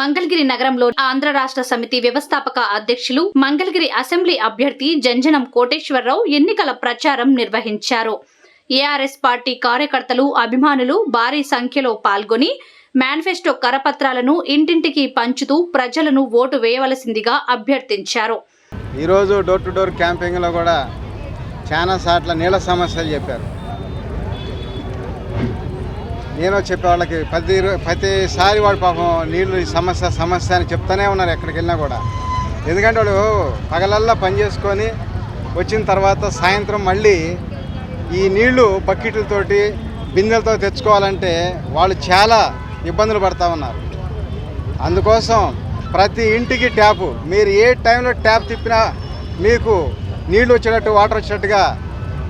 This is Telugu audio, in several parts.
మంగళగిరి నగరంలో ఆంధ్ర రాష్ట్ర సమితి వ్యవస్థాపక అధ్యక్షులు మంగళగిరి అసెంబ్లీ అభ్యర్థి జంజనం కోటేశ్వరరావు ఎన్నికల ప్రచారం నిర్వహించారు. ఏఆర్ఎస్ పార్టీ కార్యకర్తలు అభిమానులు భారీ సంఖ్యలో పాల్గొని మేనిఫెస్టో కరపత్రాలను ఇంటింటికి పంచుతూ ప్రజలను ఓటు వేయవలసిందిగా అభ్యర్థించారు. ఈరోజు డోర్ టు డోర్ క్యాంపింగ్లో కూడా చాలా సార్ల నీళ్ళ సమస్యలు చెప్పారు. నేను చెప్పే వాళ్ళకి ప్రతి ప్రతిసారి వాడు పాపం నీళ్ళు ఈ సమస్య సమస్య అని చెప్తానే ఉన్నారు ఎక్కడికి వెళ్ళినా కూడా. ఎందుకంటే వాడు పగలల్లా పని చేసుకొని వచ్చిన తర్వాత సాయంత్రం మళ్ళీ ఈ నీళ్ళు బకెట్లతోటి బిందెలతో తెచ్చుకోవాలంటే వాళ్ళు చాలా ఇబ్బందులు పడతా ఉన్నారు. అందుకోసం ప్రతి ఇంటికి ట్యాపు. మీరు ఏ టైంలో ట్యాప్ తిప్పినా మీకు నీళ్ళు వచ్చేటట్టు వాటర్ వచ్చేటట్టుగా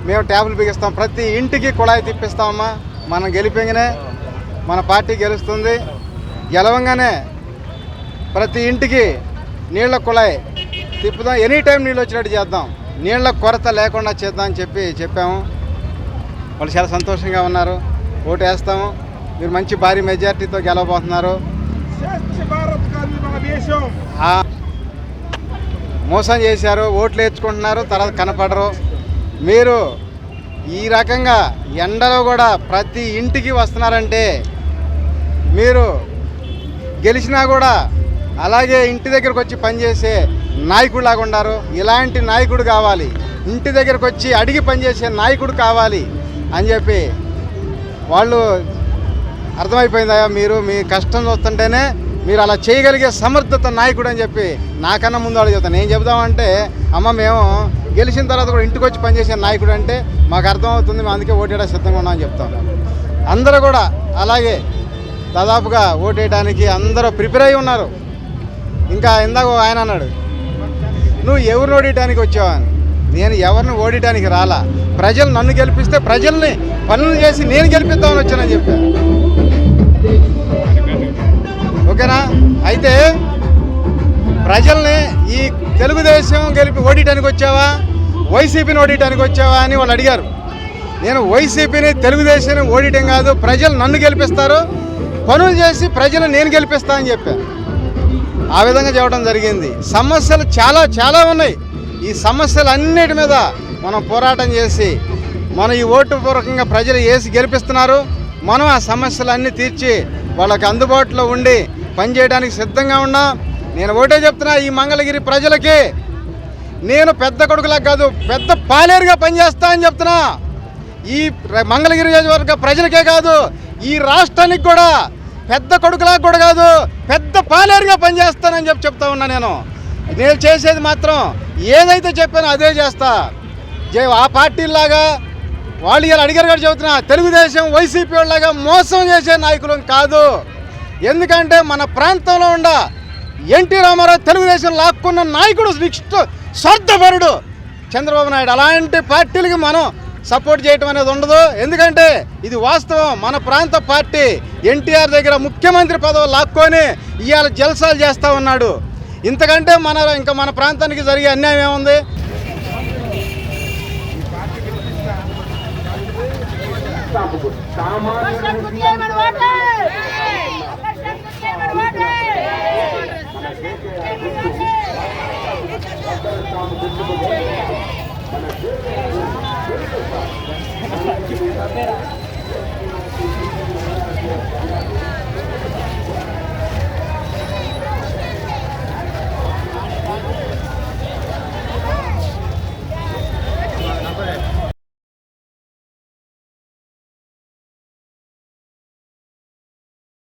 మేము ట్యాపులు బిగిస్తాం. ప్రతి ఇంటికి కుళాయి తిప్పిస్తామమ్మా. మనం గెలిపింగనే మన పార్టీ గెలుస్తుంది. గెలవంగానే ప్రతి ఇంటికి నీళ్ళ కుళాయి తిప్పుదాం. ఎనీ టైం నీళ్ళు వచ్చినట్టు చేద్దాం. నీళ్ళ కొరత లేకుండా చేద్దాం అని చెప్పి చెప్పాము. వాళ్ళు చాలా సంతోషంగా ఉన్నారు. ఓటు వేస్తాము. మీరు మంచి భారీ మెజార్టీతో గెలవబోతున్నారు. మోసం చేశారు. ఓట్లు వేసుకుంటున్నారు తర్వాత కనపడరు. మీరు ఈ రకంగా ఎండలో కూడా ప్రతి ఇంటికి వస్తున్నారంటే మీరు గెలిచినా కూడా అలాగే ఇంటి దగ్గరకు వచ్చి పనిచేసే నాయకుడిలాగా ఉన్నారు ఇలాంటి నాయకుడు కావాలి. ఇంటి దగ్గరకు వచ్చి అడిగి పనిచేసే నాయకుడు కావాలి అని చెప్పి వాళ్ళు అర్థమైపోయిందా మీరు. మీ కష్టం చూస్తుంటేనే మీరు అలా చేయగలిగే సమర్థత నాయకుడు అని చెప్పి నాకన్నా ముందు వాళ్ళు చెప్తాను నేను చెబుదామంటే అమ్మ మేము గెలిచిన తర్వాత కూడా ఇంటికి వచ్చి పనిచేసే నాయకుడు అంటే మాకు అర్థమవుతుంది మేము అందుకే ఓటేయడం సిద్ధంగా ఉన్నామని చెప్తాం. అందరూ కూడా అలాగే దాదాపుగా ఓటేయడానికి అందరూ ప్రిపేర్ అయి ఉన్నారు. ఇంకా ఇందాక ఆయన అన్నాడు నువ్వు ఎవరిని ఓడియడానికి వచ్చావా నేను ఎవరిని ఓడియడానికి రాలా. ప్రజలు నన్ను గెలిపిస్తే ప్రజల్ని పనులు చేసి నేను గెలిపిద్దామని వచ్చానని చెప్పాను ఓకేనా? అయితే తెలుగుదేశం గెలిపి ఓడియటానికి వచ్చావా? వైసీపీని ఓడియటానికి వచ్చావా అని వాళ్ళు అడిగారు. నేను వైసీపీని తెలుగుదేశాన్ని ఓడియటం కాదు ప్రజలు నన్ను గెలిపిస్తారు పనులు చేసి ప్రజలు నేను గెలిపిస్తా అని చెప్పాను ఆ విధంగా చెప్పడం జరిగింది. సమస్యలు చాలా చాలా ఉన్నాయి. ఈ సమస్యలన్నిటి మీద మనం పోరాటం చేసి మన ఈ ఓటు పూర్వకంగా ప్రజలు వేసి గెలిపిస్తున్నారు. మనం ఆ సమస్యలన్నీ తీర్చి వాళ్ళకి అందుబాటులో ఉండి పనిచేయడానికి సిద్ధంగా ఉన్నాం. నేను ఒకటే చెప్తున్నా ఈ మంగళగిరి ప్రజలకి నేను పెద్ద కొడుకులకు కాదు పెద్ద పాలేరుగా పనిచేస్తా అని చెప్తున్నా. ఈ మంగళగిరి నియోజకవర్గ ప్రజలకే కాదు ఈ రాష్ట్రానికి కూడా పెద్ద కొడుకులాగా కూడా కాదు పెద్ద పాలేరుగా పనిచేస్తానని చెప్పి చెప్తా ఉన్నా నేను. నేను చేసేది మాత్రం ఏదైతే చెప్పానో అదే చేస్తా. జై ఆ పార్టీలాగా వాళ్ళు ఇలా అడిగారు కూడా చెబుతున్నా తెలుగుదేశం వైసీపీ వాళ్ళగా మోసం చేసే నాయకులం కాదు. ఎందుకంటే మన ప్రాంతంలో ఉండ ఎన్టీ రామారావు తెలుగుదేశం లాక్కున్న నాయకుడు నిష్ఠ స్వార్థపరుడు. చంద్రబాబు నాయుడు అలాంటి పార్టీలకి మనం సపోర్ట్ చేయటం అనేది ఉండదు. ఎందుకంటే ఇది వాస్తవం. మన ప్రాంత పార్టీ ఎన్టీఆర్ దగ్గర ముఖ్యమంత్రి పదవి లాక్కొని ఇవాళ జల్సాలు చేస్తూ ఉన్నాడు. ఇంతకంటే మన ఇంకా మన ప్రాంతానికి జరిగే అన్యాయం ఏముంది? సామాన్య Thank you.